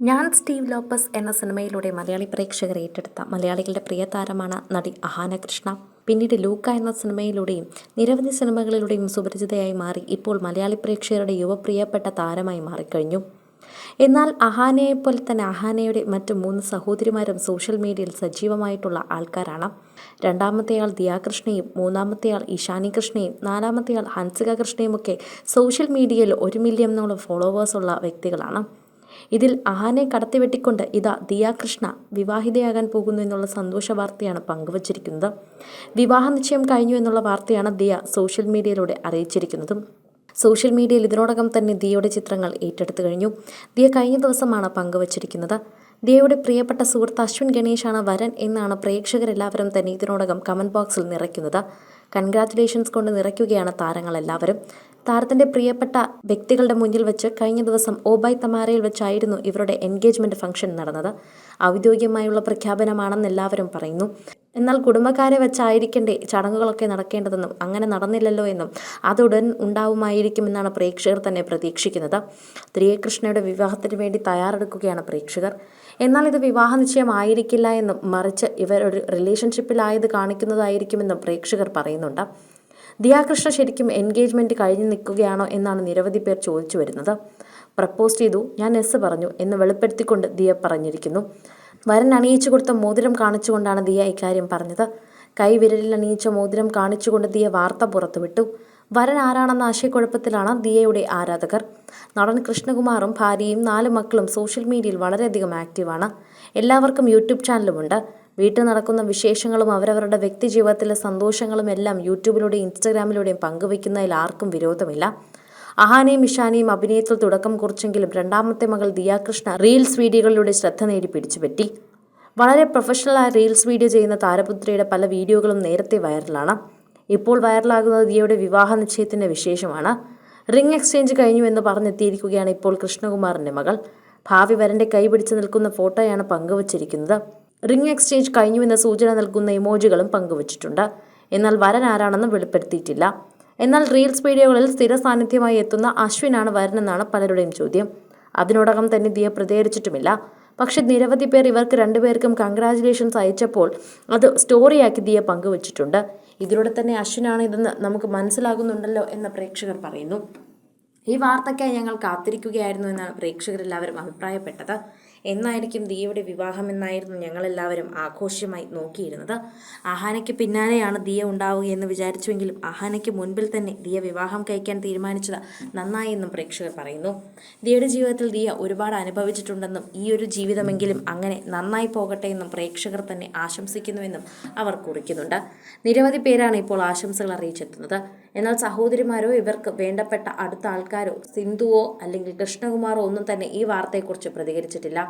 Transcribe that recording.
ഞാൻ Steve Lopez എന്ന സിനിമയിലൂടെ മലയാളി പ്രേക്ഷകർ ഏറ്റെടുത്ത മലയാളികളുടെ പ്രിയ താരമാണ് നടി അഹാന കൃഷ്ണ. പിന്നീട് ലൂക്ക എന്ന സിനിമയിലൂടെയും നിരവധി സിനിമകളിലൂടെയും സുപരിചിതയായി മാറി ഇപ്പോൾ മലയാളി പ്രേക്ഷകരുടെ യുവപ്രിയപ്പെട്ട താരമായി മാറിക്കഴിഞ്ഞു. എന്നാൽ അഹാനയെ പോലെ തന്നെ അഹാനയുടെ മറ്റു മൂന്ന് സഹോദരിമാരും സോഷ്യൽ മീഡിയയിൽ സജീവമായിട്ടുള്ള ആൾക്കാരാണ്. രണ്ടാമത്തെയാൾ ദിയാകൃഷ്ണയും മൂന്നാമത്തെയാൾ ഇഷാനി കൃഷ്ണയും നാലാമത്തെയാൾ ഹൻസിക കൃഷ്ണയുമൊക്കെ സോഷ്യൽ മീഡിയയിൽ ഒരു മില്യണോളം ഫോളോവേഴ്സുള്ള വ്യക്തികളാണ്. ഇതിൽ അഹാനെ കടത്തിവെട്ടിക്കൊണ്ട് ഇതാ ദിയാകൃഷ്ണ വിവാഹിതയാകാൻ പോകുന്നു എന്നുള്ള സന്തോഷ വാർത്തയാണ് പങ്കുവച്ചിരിക്കുന്നത്. വിവാഹ നിശ്ചയം കഴിഞ്ഞു എന്നുള്ള വാർത്തയാണ് ദിയ സോഷ്യൽ മീഡിയയിലൂടെ അറിയിച്ചിരിക്കുന്നതും. സോഷ്യൽ മീഡിയയിൽ ഇതിനോടകം തന്നെ ദിയയുടെ ചിത്രങ്ങൾ ഏറ്റെടുത്തു കഴിഞ്ഞു. ദിയ കഴിഞ്ഞ ദിവസമാണ് പങ്കുവച്ചിരിക്കുന്നത്. ദിയയുടെ പ്രിയപ്പെട്ട സുഹൃത്ത് അശ്വിൻ ഗണേഷാണ് വരൻ എന്നാണ് പ്രേക്ഷകരെല്ലാവരും തന്നെ ഇതിനോടകം കമന്റ് ബോക്സിൽ നിറയ്ക്കുന്നത്. കൺഗ്രാറ്റുലേഷൻസ് കൊണ്ട് നിറയ്ക്കുകയാണ് താരങ്ങളെല്ലാവരും. താരത്തിന്റെ പ്രിയപ്പെട്ട വ്യക്തികളുടെ മുന്നിൽ വെച്ച് കഴിഞ്ഞ ദിവസം ഓബായ് തമാരയിൽ വെച്ചായിരുന്നു ഇവരുടെ എൻഗേജ്മെന്റ് ഫംഗ്ഷൻ നടന്നത്. ഔദ്യോഗികമായുള്ള പ്രഖ്യാപനമാണെന്ന് എല്ലാവരും പറയുന്നു. എന്നാൽ കുടുംബക്കാരെ വെച്ചായിരിക്കണ്ടേ ചടങ്ങുകളൊക്കെ നടക്കേണ്ടതെന്നും അങ്ങനെ നടന്നില്ലല്ലോ എന്നും അതുടൻ ഉണ്ടാവുമായിരിക്കുമെന്നാണ് പ്രേക്ഷകർ തന്നെ പ്രതീക്ഷിക്കുന്നത്. ത്രിയകൃഷ്ണയുടെ വിവാഹത്തിന് വേണ്ടി തയ്യാറെടുക്കുകയാണ് പ്രേക്ഷകർ. എന്നാൽ ഇത് വിവാഹ നിശ്ചയമായിരിക്കില്ല എന്നും മറിച്ച് ഇവർ ഒരു റിലേഷൻഷിപ്പിലായത് കാണിക്കുന്നതായിരിക്കുമെന്നും പ്രേക്ഷകർ പറയുന്നുണ്ട്. ദിയാകൃഷ്ണ ശരിക്കും എൻഗേജ്മെന്റ് കഴിഞ്ഞ് നിൽക്കുകയാണോ എന്നാണ് നിരവധി പേർ ചോദിച്ചു വരുന്നത്. പ്രപ്പോസ് ചെയ്തു ഞാൻ എസ് പറഞ്ഞു എന്ന് വെളിപ്പെടുത്തിക്കൊണ്ട് ദിയ പറഞ്ഞിരിക്കുന്നു. വരൻ അണിയിച്ചു കൊടുത്ത മോതിരം കാണിച്ചുകൊണ്ടാണ് ദിയ ഇക്കാര്യം പറഞ്ഞത്. കൈവിരലിൽ അണിയിച്ച മോതിരം കാണിച്ചുകൊണ്ട് ദിയ വാർത്ത പുറത്തുവിട്ടു. വരൻ ആരാണെന്ന ആശയക്കുഴപ്പത്തിലാണ് ദിയയുടെ ആരാധകർ. നടൻ കൃഷ്ണകുമാറും ഭാര്യയും നാല് മക്കളും സോഷ്യൽ മീഡിയയിൽ വളരെയധികം ആക്റ്റീവാണ്. എല്ലാവർക്കും യൂട്യൂബ് ചാനലുമുണ്ട്. വീട്ടിൽ നടക്കുന്ന വിശേഷങ്ങളും അവരവരുടെ വ്യക്തി ജീവിതത്തിലെ സന്തോഷങ്ങളും എല്ലാം യൂട്യൂബിലൂടെയും ഇൻസ്റ്റഗ്രാമിലൂടെയും പങ്കുവയ്ക്കുന്നതിൽ ആർക്കും വിരോധമില്ല. അഹാനയും ഇഷാനിയും അഭിനയത്തിൽ തുടക്കം കുറിച്ചെങ്കിലും രണ്ടാമത്തെ മകൾ ദിയാകൃഷ്ണ റീൽസ് വീഡിയോകളിലൂടെ ശ്രദ്ധ നേടി പിടിച്ചുപറ്റി. വളരെ പ്രൊഫഷണലായ റീൽസ് വീഡിയോ ചെയ്യുന്ന താരപുത്രിയുടെ പല വീഡിയോകളും നേരത്തെ വൈറലാണ്. ഇപ്പോൾ വൈറലാകുന്നത് ദിയയുടെ വിവാഹ നിശ്ചയത്തിന്റെ വിശേഷമാണ്. റിംഗ് എക്സ്ചേഞ്ച് കഴിഞ്ഞു എന്ന് പറഞ്ഞെത്തിയിരിക്കുകയാണ് ഇപ്പോൾ കൃഷ്ണകുമാറിന്റെ മകൾ. ഭാവി വരന്റെ കൈ പിടിച്ചു നിൽക്കുന്ന ഫോട്ടോയാണ് പങ്കുവച്ചിരിക്കുന്നത്. റിംഗ് എക്സ്ചേഞ്ച് കഴിഞ്ഞുവെന്ന സൂചന നൽകുന്ന ഇമോജികളും പങ്കുവച്ചിട്ടുണ്ട്. എന്നാൽ വരൻ ആരാണെന്ന് വെളിപ്പെടുത്തിയിട്ടില്ല. എന്നാൽ റീൽസ് വീഡിയോകളിൽ സ്ഥിര സാന്നിധ്യമായി എത്തുന്ന അശ്വിനാണ് വരനെന്നാണ് പലരുടെയും ചോദ്യം. അതിനോടകം തന്നെ ദിയ പ്രതികരിച്ചിട്ടുമില്ല. പക്ഷെ നിരവധി പേർ ഇവർക്ക് രണ്ടുപേർക്കും കൺഗ്രാചുലേഷൻസ് അയച്ചപ്പോൾ അത് സ്റ്റോറിയാക്കി ദിയ പങ്കുവച്ചിട്ടുണ്ട്. ഇതിലൂടെ തന്നെ അശ്വിനാണ് ഇതെന്ന് നമുക്ക് മനസ്സിലാകുന്നുണ്ടല്ലോ എന്ന് പ്രേക്ഷകർ പറയുന്നു. ഈ വാർത്തയ്ക്കായി ഞങ്ങൾ കാത്തിരിക്കുകയായിരുന്നു എന്നാണ് പ്രേക്ഷകരെല്ലാവരും അഭിപ്രായപ്പെട്ടത്. എന്നായിരിക്കും ദിയയുടെ വിവാഹം എന്നായിരുന്നു ഞങ്ങളെല്ലാവരും ആഘോഷ്യമായി നോക്കിയിരുന്നത്. അഹാനയ്ക്ക് പിന്നാലെയാണ് ദിയ ഉണ്ടാവുകയെന്ന് വിചാരിച്ചുവെങ്കിലും അഹാനയ്ക്ക് മുൻപിൽ തന്നെ ദിയ വിവാഹം കഴിക്കാൻ തീരുമാനിച്ചത് നന്നായി എന്നും പ്രേക്ഷകർ പറയുന്നു. ദിയയുടെ ജീവിതത്തിൽ ദിയ ഒരുപാട് അനുഭവിച്ചിട്ടുണ്ടെന്നും ഈ ഒരു ജീവിതമെങ്കിലും അങ്ങനെ നന്നായി പോകട്ടെ എന്നും പ്രേക്ഷകർ തന്നെ ആശംസിക്കുന്നുവെന്നും അവർ കുറിക്കുന്നുണ്ട്. നിരവധി പേരാണ് ഇപ്പോൾ ആശംസകൾ അറിയിച്ചെത്തുന്നത്. എന്നാൽ സഹോദരിമാരോ ഇവർക്ക് വേണ്ടപ്പെട്ട അടുത്ത ആൾക്കാരോ സിന്ധുവോ അല്ലെങ്കിൽ കൃഷ്ണകുമാറോ ഒന്നും തന്നെ ഈ വാർത്തയെക്കുറിച്ച് പ്രതികരിച്ചിട്ടില്ല.